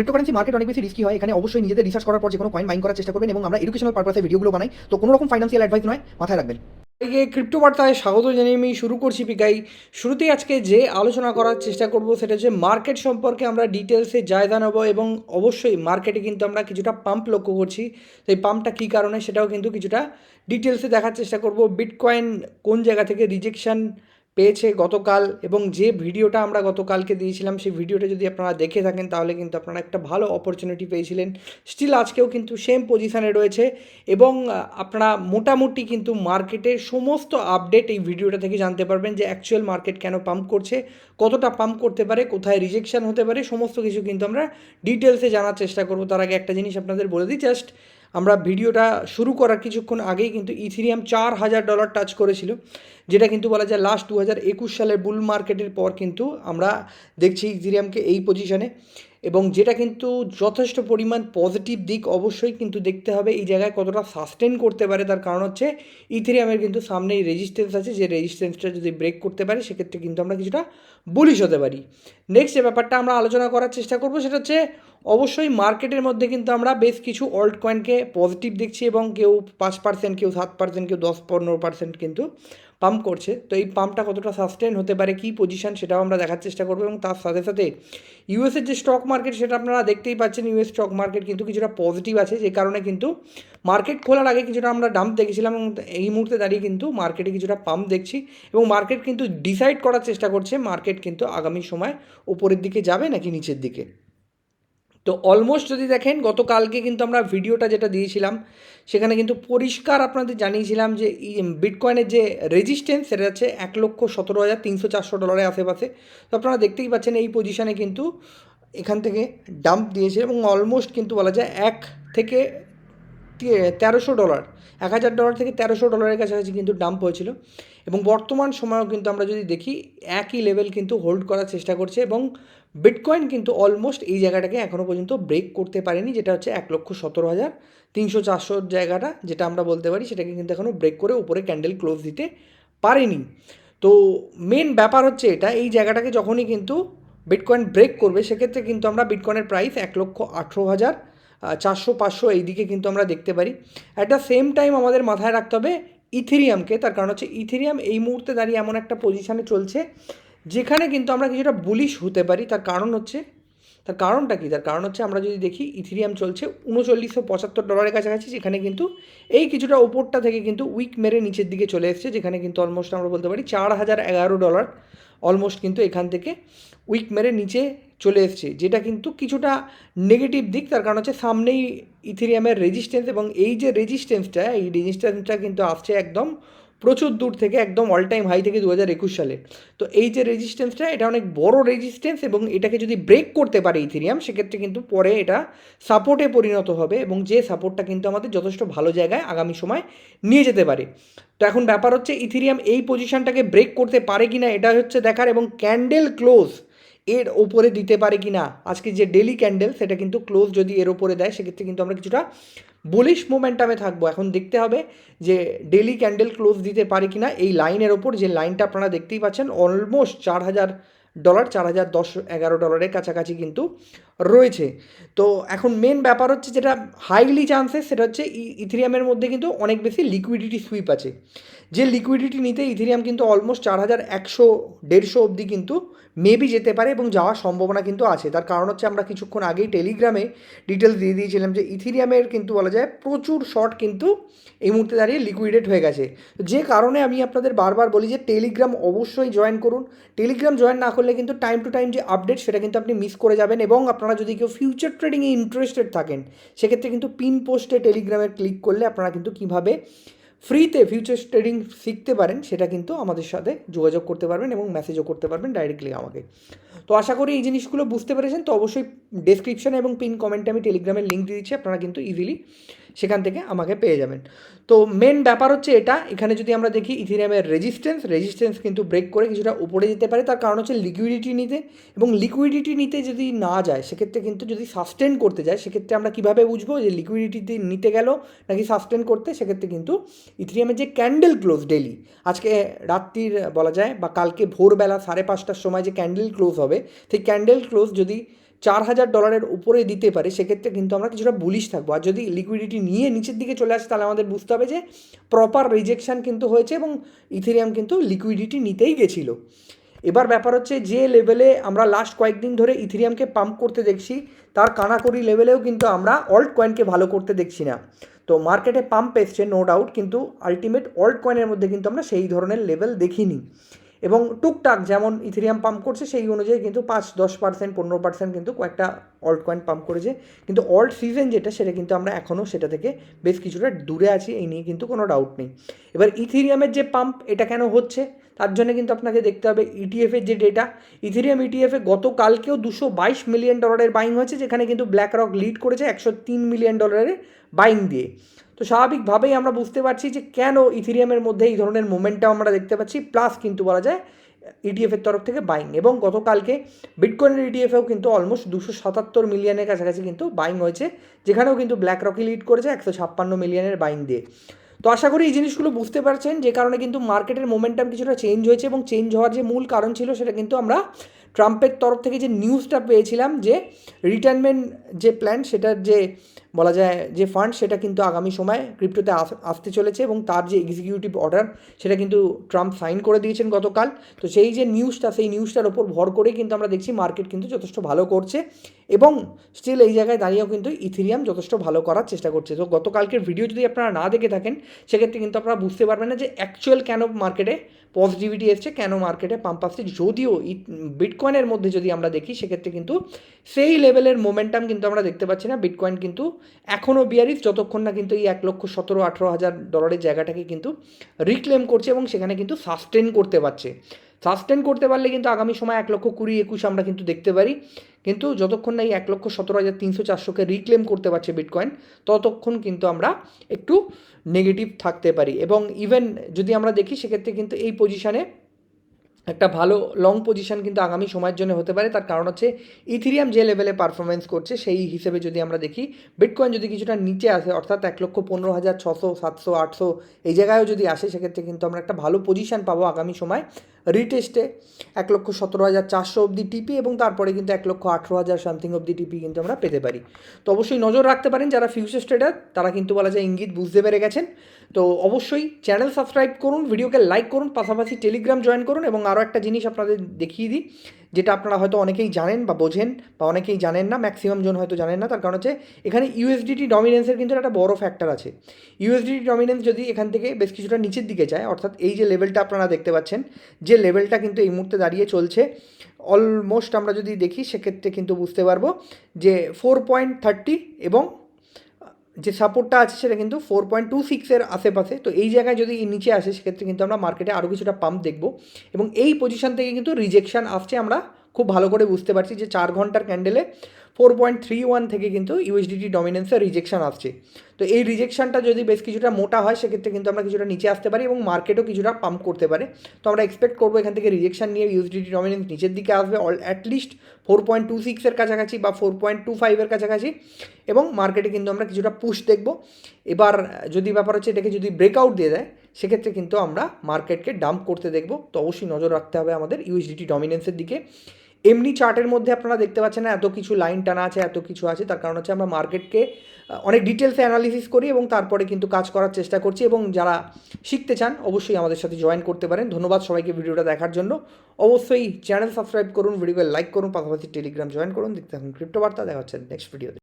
Cryptocurrency market অনেক বেশি risky হয়, এখানে অবশ্যই নিজেদের রিসার্চ করার পর যে কোনো কয়েন মাইন করার চেষ্টা করবেন এবং আমরা এডুকেশনাল পারপাসে ভিডিওগুলো বানাই। তো কোনো রকম ফাইন্যান্সিয়াল অ্যাডভাইস নয়, মাথায় রাখবেন। এই ক্রিপ্টো বার্তায় স্বাগত জানিয়ে আমি শুরু করছি পিকাই শুরুতেই আজকে যে আলোচনা করার চেষ্টা করব সেটা হচ্ছে মার্কেট সম্পর্কে আমরা ডিটেলসে জায়গা নেব এবং অবশ্যই মার্কেটে কিন্তু আমরা কিছুটা পাম্প লক্ষ্য করছি। সেই পাম্পটা কী কারণে সেটাও কিন্তু কিছুটা ডিটেলসে দেখার চেষ্টা করব। বিটকয়েন কোন জায়গা থেকে রিজেকশন পেয়েছে গতকাল এবং যে ভিডিওটা আমরা গতকালকে দিয়েছিলাম, সেই ভিডিওটা যদি আপনারা দেখে থাকেন, তাহলে কিন্তু আপনারা একটা ভালো অপরচুনিটি পেয়েছিলেন। স্টিল আজকেও কিন্তু সেম পজিশানে রয়েছে এবং আপনারা মোটামুটি কিন্তু মার্কেটের সমস্ত আপডেট এই ভিডিওটা থেকে জানতে পারবেন যে অ্যাকচুয়াল মার্কেট কেন পাম্প করছে, কতটা পাম্প করতে পারে, কোথায় রিজেকশান হতে পারে, সমস্ত কিছু কিন্তু আমরা ডিটেলসে জানার চেষ্টা করব। তার আগে একটা জিনিস আপনাদের বলে দিই জাস্ট আমরা ভিডিওটা শুরু করার কিছুক্ষণ আগেই কিন্তু ইথিরিয়াম চার হাজার ডলার টাচ করেছিল, যেটা কিন্তু বলা যায় লাস্ট দু হাজার একুশ সালের বুল মার্কেটের পর কিন্তু আমরা দেখছি ইথিরিয়ামকে এই পজিশনে এবং যেটা কিন্তু যথেষ্ট পরিমাণ পজিটিভ দিক অবশ্যই কিন্তু দেখতে হবে এই জায়গায় কতটা সাস্টেন করতে পারে। তার কারণ হচ্ছে ইথেরিয়ামের কিন্তু সামনেই রেজিস্ট্যান্স আছে। যে রেজিস্ট্যান্সটা যদি ব্রেক করতে পারে, সেক্ষেত্রে কিন্তু আমরা কিছুটা বুলিশ হতে পারি। নেক্সট যে ব্যাপারটা আমরা আলোচনা করার চেষ্টা করব, সেটা হচ্ছে অবশ্যই মার্কেটের মধ্যে কিন্তু আমরা বেশ কিছু অল্ট কয়েনকে পজিটিভ দেখছি এবং কেউ পাঁচ পার্সেন্ট কেউ সাত পার্সেন্ট কেউ দশ, পনেরো পার্সেন্ট কিন্তু পাম্প করছে, তো এই পাম্পটা কতটা সাস্টেন হতে পারে, কী পজিশন সেটাও আমরা দেখার চেষ্টা করব এবং তার সাথে সাথে ইউএসের যে স্টক মার্কেট সেটা আপনারা দেখতেই পাচ্ছেন ইউএস স্টক মার্কেট কিন্তু কিছুটা পজিটিভ আছে, যে কারণে কিন্তু মার্কেট খোলার আগে কিছুটা আমরা ডাম্প দেখেছিলাম এবং এই মুহূর্তে দাঁড়িয়ে কিন্তু মার্কেটে কিছুটা পাম্প দেখছি এবং মার্কেট কিন্তু ডিসাইড করার চেষ্টা করছে মার্কেট কিন্তু আগামী সময় উপরের দিকে যাবে নাকি নিচের দিকে। তো অলমোস্ট যদি দেখেন, গতকালকে কিন্তু আমরা ভিডিওটা যেটা দিয়েছিলাম, সেখানে কিন্তু পরিষ্কার আপনাদের জানিয়েছিলাম যে বিটকয়েনের যে রেজিস্ট্যান্স সেটা হচ্ছে এক লক্ষ সতেরো হাজার তিনশো চারশো ডলারের আশেপাশে তো আপনারা দেখতেই পাচ্ছেন এই পজিশানে কিন্তু এখান থেকে ডাম্প দিয়েছে এবং অলমোস্ট কিন্তু বলা যায় এক থেকে তেরোশো ডলার এক হাজার ডলার থেকে তেরোশো ডলারের কাছাকাছি কিন্তু ডাম্প হয়েছিল। এবং বর্তমান সময়েও কিন্তু আমরা যদি দেখি, একই লেভেল কিন্তু হোল্ড করার চেষ্টা করছে এবং বিটকয়েন কিন্তু অলমোস্ট এই জায়গাটাকে এখনও পর্যন্ত ব্রেক করতে পারেনি, যেটা হচ্ছে এক লক্ষ সতেরো হাজার তিনশো চারশোর জায়গাটা, যেটা আমরা বলতে পারি সেটাকে কিন্তু এখনও ব্রেক করে উপরে ক্যান্ডেল ক্লোজ দিতে পারেনি। তো মেন ব্যাপার হচ্ছে এটা, এই জায়গাটাকে যখনই কিন্তু বিটকয়েন ব্রেক করবে, সেক্ষেত্রে কিন্তু আমরা বিটকয়েনের প্রাইস এক লক্ষ আঠেরো হাজার চারশো পাঁচশো এই দিকে কিন্তু আমরা দেখতে পারি। অ্যাট দ্য সেম টাইম আমাদের মাথায় রাখতে হবে ইথেরিয়ামকে তার কারণ হচ্ছে ইথেরিয়াম এই মুহূর্তে দাঁড়িয়ে এমন একটা পজিশানে চলছে যেখানে কিন্তু আমরা কিছুটা বুলিশ হতে পারি, তার কারণ হচ্ছে, তার কারণটা কী? তার কারণ হচ্ছে আমরা যদি দেখি ইথিরিয়াম চলছে উনচল্লিশশো পঁচাত্তর ডলারের কাছাকাছি, যেখানে কিন্তু এই কিছুটা ওপরটা থেকে কিন্তু উইক মেরে নিচের দিকে চলে এসছে, যেখানে কিন্তু অলমোস্ট আমরা বলতে পারি চার হাজার এগারো ডলার অলমোস্ট কিন্তু এখান থেকে উইক মেরে নিচে চলে এসছে, যেটা কিন্তু কিছুটা নেগেটিভ দিক, তার কারণ হচ্ছে সামনেই ইথিরিয়ামের রেজিস্ট্যান্স এবং এই যে রেজিস্ট্যান্সটা এই রেজিস্ট্যান্সটা কিন্তু আসছে একদম প্রচুর দূর থেকে, একদম অল টাইম হাই থেকে দু হাজার একুশ সালে। তো এই যে রেজিস্ট্যান্সটা এটা অনেক বড় রেজিস্ট্যান্স এবং এটাকে যদি ব্রেক করতে পারে ইথিরিয়াম সেক্ষেত্রে কিন্তু পরে এটা সাপোর্টে পরিণত হবে এবং যে সাপোর্টটা কিন্তু আমাদের যথেষ্ট ভালো জায়গায় আগামী সময় নিয়ে যেতে পারে। তো এখন ব্যাপার হচ্ছে ইথেরিয়াম এই পজিশনটাকে ব্রেক করতে পারে কি না এটা হচ্ছে দেখার এবং ক্যান্ডেল ক্লোজ এর ওপরে দিতে পারে কি না, আজকে যে ডেলি ক্যান্ডেল সেটা কিন্তু ক্লোজ যদি এর ওপরে দেয়, সেক্ষেত্রে কিন্তু আমরা কিছুটা বুলিশ মোমেন্টামে থাকব। এখন দেখতে হবে যে ডেলি ক্যান্ডেল ক্লোজ দিতে পারে কি না, এই লাইনের ওপর যে লাইনটা আপনারা দেখতেই পাচ্ছেন অলমোস্ট চার হাজার ডলার চার হাজার দশ এগারো ডলারের কাছাকাছি কিন্তু রয়েছে। তো এখন মেন ব্যাপার হচ্ছে যেটা হাইলি চান্সেস সেটা হচ্ছে ইথেরিয়ামের মধ্যে কিন্তু অনেক বেশি লিকুইডিটি সুইপ আছে। যে লিকুইডিটি নিতে ইথেরিয়াম কিন্তু অলমোস্ট চার হাজার একশো দেড়শো অবধি কিন্তু মেবি যেতে পারে এবং যাওয়ার সম্ভাবনা কিন্তু আছে। তার কারণ হচ্ছে আমরা কিছুক্ষণ আগেই টেলিগ্রামে ডিটেলস দিয়ে দিয়েছিলাম যে ইথেরিয়ামের কিন্তু বলা যায় প্রচুর শর্ট কিন্তু এই মুহূর্তে দাঁড়িয়ে লিকুইডেট হয়ে গেছে। যে কারণে আমি আপনাদের বারবার বলি যে টেলিগ্রাম অবশ্যই জয়েন করুন। টেলিগ্রাম জয়েন না করলে কিন্তু টাইম টু টাইম যে আপডেট সেটা কিন্তু আপনি মিস করে যাবেন এবং আপনারা যদি কেউ ফিউচার ট্রেডিংয়ে ইন্টারেস্টেড থাকেন, সেক্ষেত্রে কিন্তু পিন পোস্টে টেলিগ্রামে ক্লিক করলে আপনারা কিন্তু কীভাবে ফ্রিতে ফিউচার ট্রেডিং শিখতে পারেন, সেটা কিন্তু আমাদের সাথে যোগাযোগ করতে পারবেন এবং মেসেজও করতে পারবেন ডাইরেক্টলি আমাকে। তো আশা করি এই জিনিসগুলো বুঝতে পেরেছেন। তো অবশ্যই ডেসক্রিপশন এবং পিন কমেন্টে আমি টেলিগ্রামের লিঙ্ক দিয়ে দিচ্ছি, আপনারা কিন্তু ইজিলি সেখান থেকে আমাকে পেয়ে যাবেন। তো মেন ব্যাপার হচ্ছে এটা, এখানে যদি আমরা দেখি ইথিরিয়ামের রেজিস্ট্যান্স রেজিস্ট্যান্স কিন্তু ব্রেক করে কিছুটা উপরে যেতে পারে, তার কারণ হচ্ছে লিকুইডিটি নিতে এবং লিকুইডিটি নিতে যদি না যায়, সেক্ষেত্রে কিন্তু যদি সাস্টেন করতে যায়, সেক্ষেত্রে আমরা কীভাবে বুঝব যে লিকুইডিটি নিতে গেল নাকি সাস্টেন করতে? সেক্ষেত্রে কিন্তু ইথিরিয়ামের যে ক্যান্ডেল ক্লোজ ডেলি আজকে রাত্রির বলা যায় বা কালকে ভোরবেলা সাড়ে পাঁচটার সময় যে ক্যান্ডেল ক্লোজ হবে, সেই ক্যান্ডেল ক্লোজ যদি চার হাজার ডলারের উপরে দিতে পারে, সেক্ষেত্রে কিন্তু আমরা কিছুটা বুলিশ থাকব। আর যদি লিকুইডিটি নিয়ে নিচের দিকে চলে আসে, তাহলে আমাদের বুঝতে হবে যে প্রপার রিজেকশান কিন্তু হয়েছে এবং ইথেরিয়াম কিন্তু লিকুইডিটি নিতেই গেছিল। এবার ব্যাপার হচ্ছে যে লেভেলে আমরা লাস্ট কয়েকদিন ধরে ইথেরিয়ামকে পাম্প করতে দেখছি, তার কানাকড়ি লেভেলেও কিন্তু আমরা অল্ট কয়েনকে ভালো করতে দেখছি না। তো মার্কেটে পাম্প এসছে নো ডাউট কিন্তু আলটিমেট অল্ট কয়েনের মধ্যে কিন্তু আমরা সেই ধরনের লেভেল দেখিনি। এবং টুকটাক যেমন ইথেরিয়াম পাম্প করছে, সেই অনুযায়ী কিন্তু পাঁচ, দশ পার্সেন্ট পনেরো পার্সেন্ট কিন্তু কয়েকটা অল্ট কয়েন পাম্প করেছে। কিন্তু অল্ট সিজন যেটা, সেটা কিন্তু আমরা এখনও সেটা থেকে বেশ কিছুটা দূরে আছি, এই নিয়ে কিন্তু কোনো ডাউট নেই। এবার ইথেরিয়ামের যে পাম্প এটা কেন হচ্ছে? তার জন্য কিন্তু আপনাকে দেখতে হবে ইটিএফের যে ডেটা ইথেরিয়াম ইটিএফে গতকালকেও দুশো বাইশ মিলিয়ন ডলারের বাইং হয়েছে, যেখানে কিন্তু ব্ল্যাক রক লিড করেছে একশো তিন মিলিয়ন ডলারের বাইং দিয়ে। তো স্বাভাবিকভাবেই আমরা বুঝতে পারছি যে কেন ইথিরিয়ামের মধ্যে এই ধরনের মোমেন্টটাও আমরা দেখতে পাচ্ছি প্লাস কিন্তু বলা যায় ইটিএফের তরফ থেকে বাইং এবং গতকালকে বিটকয়েনের ইটিএফেও কিন্তু অলমোস্ট দুশো সাতাত্তর মিলিয়নের কাছাকাছি কিন্তু বাইং হয়েছে, যেখানেও কিন্তু ব্ল্যাক রকি লিড করেছে একশো ছাপ্পান্ন মিলিয়নের বাইং দিয়ে। তো আশা করি এই জিনিসগুলো বুঝতে পারছেন, যে কারণে কিন্তু মার্কেটের মোমেন্টাম কিছুটা চেঞ্জ হয়েছে এবং চেঞ্জ হওয়ার যে মূল কারণ ছিল সেটা কিন্তু আমরা ট্রাম্পের তরফ থেকে যে নিউজটা পেয়েছিলাম যে রিটায়ারমেন্ট যে প্ল্যান, সেটার যে বলা যায় যে ফান্ড, সেটা কিন্তু আগামী সময় ক্রিপ্টোতে আসতে চলেছে এবং তার যে এক্সিকিউটিভ অর্ডার সেটা কিন্তু ট্রাম্প সাইন করে দিয়েছেন গতকাল। তো সেই যে নিউজটা, সেই নিউজটার ওপর ভর করেই কিন্তু আমরা দেখছি মার্কেট কিন্তু যথেষ্ট ভালো করছে এবং স্টিল এই জায়গায় দাঁড়িয়েও কিন্তু ইথেরিয়াম যথেষ্ট ভালো করার চেষ্টা করছে। তো গতকালকের ভিডিও যদি আপনারা না দেখে থাকেন, সেক্ষেত্রে কিন্তু আপনারা বুঝতে পারবেন না যে অ্যাকচুয়াল কেন মার্কেটে পজিটিভিটি এসছে, কেন মার্কেটে পাম্প আসছে। যদিও বিটকয়েনের মধ্যে যদি আমরা দেখি, সেক্ষেত্রে কিন্তু সেই লেভেলের মোমেন্টাম কিন্তু আমরা দেখতে পাচ্ছি না। বিটকয়েন কিন্তু এখনও বিয়ারিস যতক্ষণ না কিন্তু এই এক লক্ষ সতেরো, আঠেরো হাজার ডলারের জায়গাটাকে কিন্তু রিক্লেম করছে এবং সেখানে কিন্তু সাস্টেন করতে পারছে। সাস্টেন করতে পারলে কিন্তু আগামী সময় এক লক্ষ কুড়ি, একুশ আমরা কিন্তু দেখতে পারি। কিন্তু যতক্ষণ না এই এক লক্ষ সতেরো হাজার তিনশো চারশোকে রিক্লেম করতে পারছে বিটকয়েন ততক্ষণ কিন্তু আমরা একটু নেগেটিভ থাকতে পারি। এবং ইভেন যদি আমরা দেখি, সেক্ষেত্রে কিন্তু এই পজিশানে একটা ভালো লং পজিশন কিন্তু আগামী সময়ের জন্য হতে পারে। তার কারণ হচ্ছে ইথিরিয়াম যে লেভেলে পারফরমেন্স করছে, সেই হিসেবে যদি আমরা দেখি বিটকয়েন যদি কিছুটা নিচে আসে, অর্থাৎ এক লক্ষ পনেরো হাজার ছশো, সাতশো, আটশো এই জায়গায়ও যদি আসে, সেক্ষেত্রে কিন্তু আমরা একটা ভালো পজিশন পাবো আগামী সময়। রিটেস্টে এক লক্ষ সতেরো হাজার চারশো অবধি টিপি এবং তারপরে কিন্তু এক লক্ষ আঠেরো হাজার সামথিং অবধি টিপি কিন্তু আমরা পেতে পারি। তো অবশ্যই নজর রাখতে পারেন যারা ফিউচার ট্রেডার তারা কিন্তু বলা যায় ইঙ্গিত বুঝতে পেরে গেছেন। তো অবশ্যই চ্যানেল সাবস্ক্রাইব করুন ভিডিওকে লাইক করুন, পাশাপাশি টেলিগ্রাম জয়েন করুন এবং আরও একটা জিনিস আপনাদের দেখিয়ে দিই। যেটা আপনারা হয়তো অনেকেই জানেন বা বোঝেন বা অনেকেই জানেন না ম্যাক্সিমাম জন হয়তো জানেন না, তার কারণ হচ্ছে এখানে ইউএসডিটি ডমিনেন্সের কিন্তু একটা বড় ফ্যাক্টর আছে। ইউএসডিটি ডমিনেন্স যদি এখান থেকে বেশ কিছুটা নিচের দিকে যায়, অর্থাৎ এই যে লেভেলটা আপনারা দেখতে পাচ্ছেন, যে লেভেলটা কিন্তু এই মুহূর্তে দাঁড়িয়ে চলছে অলমোস্ট আমরা যদি দেখি, সেক্ষেত্রে কিন্তু বুঝতে পারব যে ফোর পয়েন্ট থার্টি এবং যে সাপোর্টটা আছে সেটা কিন্তু ফোর পয়েন্ট টু সিক্সের আশেপাশে। তো এই জায়গায় যদি নিচে আসে, সেক্ষেত্রে কিন্তু আমরা মার্কেটে আরও কিছুটা পাম্প দেখব। এবং এই পজিশান থেকে কিন্তু রিজেকশান আসছে আমরা খুব ভালো করে বুঝতে পারছি যে চার ঘণ্টার ক্যান্ডেলে ফোর পয়েন্ট থ্রি ওয়ান থেকে কিন্তু ইউএসডিটি ডমিনেন্সের রিজেকশন আসছে। তো এই রিজেকশনটা যদি বেশ কিছুটা মোটা হয়, সেক্ষেত্রে কিন্তু আমরা কিছুটা নিচে আসতে পারি এবং মার্কেটও কিছুটা পাম্প করতে পারে। তো আমরা এক্সপেক্ট করব এখান থেকে রিজেকশন নিয়ে ইউএসডিটি ডমিনেন্স নিচের দিকে আসবে all at least four point two সিক্সের কাছাকাছি বা ফোর পয়েন্ট টু ফাইভের কাছাকাছি এবং মার্কেটে কিন্তু আমরা কিছুটা পুশ দেখব। এবার যদি ব্যাপার হচ্ছে এটাকে যদি ব্রেকআউট দিয়ে দেয়, সেক্ষেত্রে কিন্তু আমরা মার্কেটকে ডাম্প করতে দেখব। তো অবশ্যই নজর রাখতে হবে আমাদের ইউএসডিটি ডমিনেন্সের দিকে। এমনি চার্টের মধ্যে আপনারা দেখতে পাচ্ছেন না, এত কিছু লাইন টানা আছে, এত কিছু আছে, তার কারণ হচ্ছে আমরা মার্কেটকে অনেক ডিটেলসে অ্যানালিসিস করি এবং তারপরে কিন্তু কাজ করার চেষ্টা করছি এবং যারা শিখতে চান, অবশ্যই আমাদের সাথে জয়েন করতে পারেন। ধন্যবাদ সবাইকে ভিডিওটা দেখার জন্য। অবশ্যই চ্যানেল সাবস্ক্রাইব করুন ভিডিওকে লাইক করুন, পাশাপাশি টেলিগ্রাম জয়েন করুন। দেখতে থাকুন ক্রিপ্টো বার্তা দেখা হচ্ছে নেক্সট ভিডিওতে